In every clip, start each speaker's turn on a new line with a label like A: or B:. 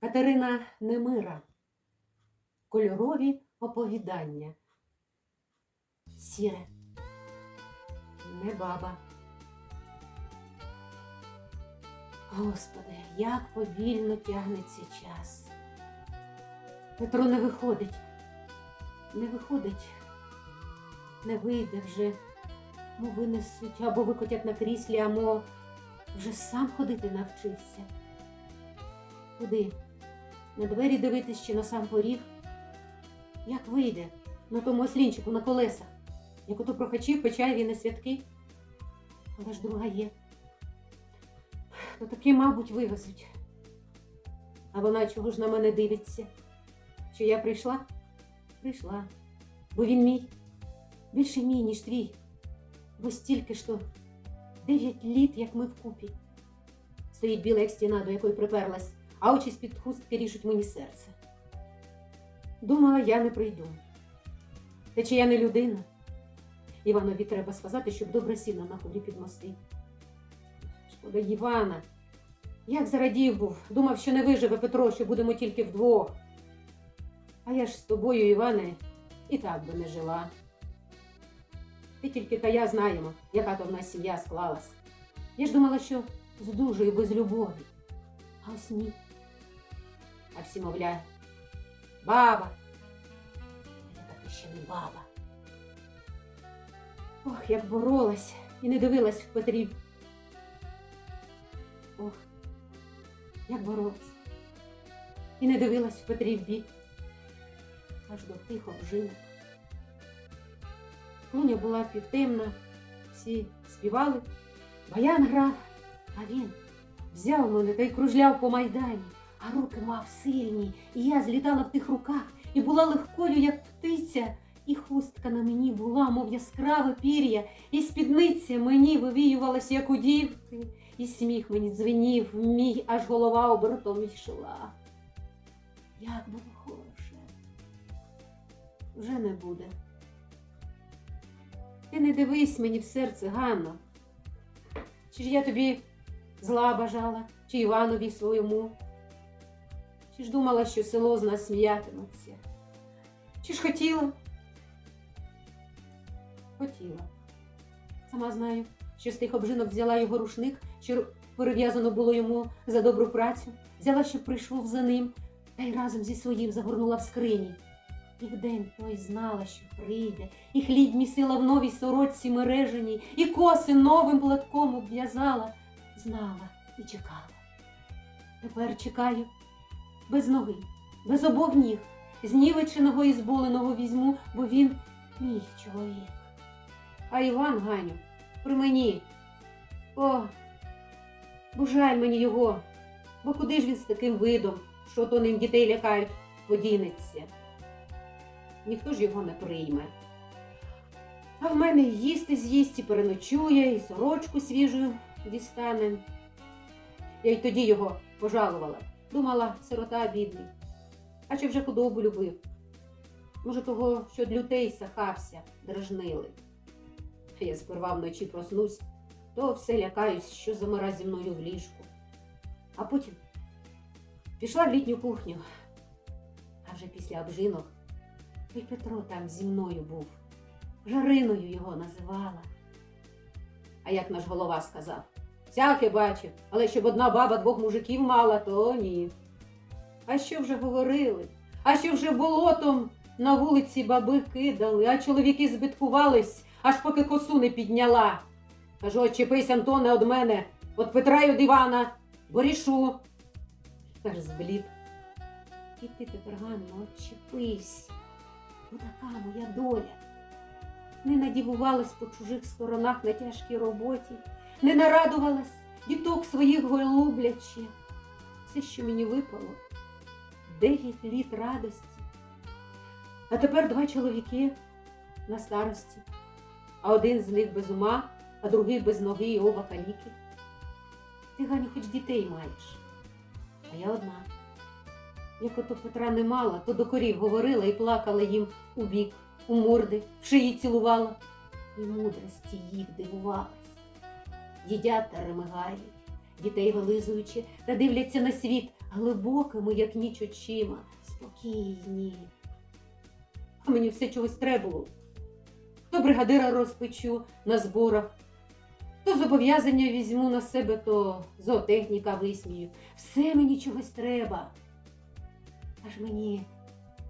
A: Катерина Немира. Кольорові оповідання. Сіре. Не баба. Господи, як повільно тягнеться час. Петро не виходить. Не виходить. Не вийде вже. Мо винесуть або викотять на кріслі, амо вже сам ходити навчився. Куди? На двері дивитись чи на сам поріг? Як вийде на тому ослінчику на колесах, як ото прохачів печаєві на святки? Але ж друга є. То таки, мабуть, вивезуть. А вона чого ж на мене дивиться? Що я прийшла? Прийшла. Бо він мій. Більше мій, ніж твій. Бо стільки ж то дев'ять літ, як ми вкупі. Стоїть біла як стіна, до якої приперлась, а очі з-під хустки ріжуть мені серце. Думала, я не прийду. Та чи я не людина? Іванові треба сказати, щоб добре сіно на ході підмостив. Шкода Івана. Як зарадів був, думав, що не виживе Петро, що будемо тільки вдвох. А я ж з тобою, Іване, і так би не жила. Ти тільки та я знаємо, яка то в нас сім'я склалась. Я ж думала, що з здужую без любові. А ось ні. А всі мовляють, баба. Я таки ще не баба. Ох, як боролась і не дивилась в Петрі. Ох, як боролась. І не дивилась в Петрі в бік. Аж до тих обжинок. Клуня була півтемна, всі співали, баян грав, а він взяв мене та й кружляв по майдані, а руки мав сильні, і я злітала в тих руках і була легкою, як птиця, і хустка на мені була, мов яскраве пір'я, і спідниця мені вивіювалась, як у дівки, і сміх мені дзвенів мій, аж голова обертом йшла. Як було хороше. Вже не буде. Ти не дивись мені в серце, Ганно. Чи ж я тобі зла бажала, чи Іванові своєму? Чи ж думала, що село з нас сміятиметься? Чи ж хотіла? Хотіла. Сама знаю, що з тих обжинок взяла його рушник, що перев'язано було йому за добру працю, взяла, щоб прийшов за ним, та й разом зі своїм загорнула в скрині. І вдень той знала, що прийде, і хліб місила в новій сорочці мереженій, і коси новим платком обв'язала, знала і чекала. Тепер чекаю без ноги, без обох ніг, знівеченого і зболеного візьму, бо він мій чоловік. А Іван Ганю, при мені. О, божаль мені його, бо куди ж він з таким видом, що то ним дітей лякають, подінеться ніхто ж його не прийме. А в мене їсти з'їсть, і переночує, і сорочку свіжу дістане. Я й тоді його пожалувала. Думала, сирота бідний. А чи вже худобу любив? Може, того, що лютей сахався, дражнили. Я сперва вночі проснусь, то все лякаюсь, що замира зі мною в ліжку. А потім пішла в літню кухню, а вже після обжинок і Петро там зі мною був. Жариною його називала. А як наш голова сказав, всяке бачив, але щоб одна баба двох мужиків мала, то ні. А що вже говорили? А що вже болотом на вулиці баби кидали, а чоловіки збиткувались, аж поки косу не підняла. Кажу, отчепись, Антоне, од мене, от Петра й од Івана, бо рішу. Аж зблід. І ти тепер, Ганно, отчепись. Ну така моя доля. Не надівувалась по чужих сторонах на тяжкій роботі, не нарадувалась діток своїх голубляче. Все, що мені випало, дев'ять літ радості. А тепер два чоловіки на старості, а один з них без ума, а другий без ноги і оба каліки. Ти, Ганю, хоч дітей маєш, а я одна. Як ото Петра не мала, то до корів говорила і плакала їм у бік, у морди, в шиї цілувала. І мудрості їх дивувалась. Їдять та ремигають, дітей вилизуючи та дивляться на світ, глибокими, як ніч очима, спокійні. А мені все чогось треба було. То бригадира розпечу на зборах, то зобов'язання візьму на себе, то зоотехніка висмію. Все мені чогось треба. Аж мені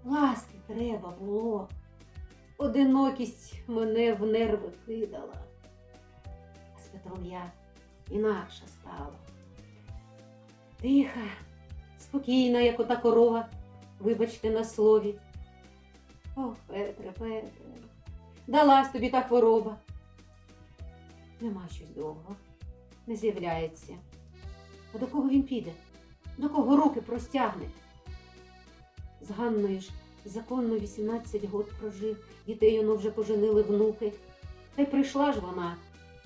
A: ласки треба було. Одинокість мене в нерви кидала. А з Петром я інакша стала. Тиха, спокійна, як ота корова, вибачте на слові. Ох, Петре, Петре, далась тобі та хвороба. Нема щось довго, не з'являється. А до кого він піде? До кого руки простягне? З ж законно 18 год прожив, дітей оно вже поженили внуки. Та й прийшла ж вона,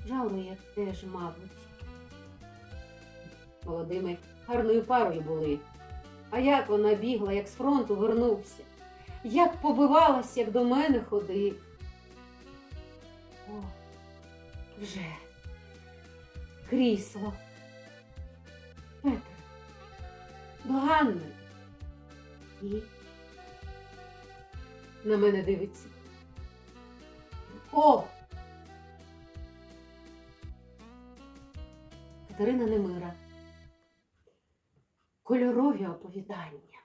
A: жалує теж, мабуть. Молодими гарною парою були. А як вона бігла, як з фронту вернувся, як побивалась, як до мене ходив. О, вже крісло. Петр, до Ганни. І на мене дивиться. О! Катерина Немира. Кольорові оповідання.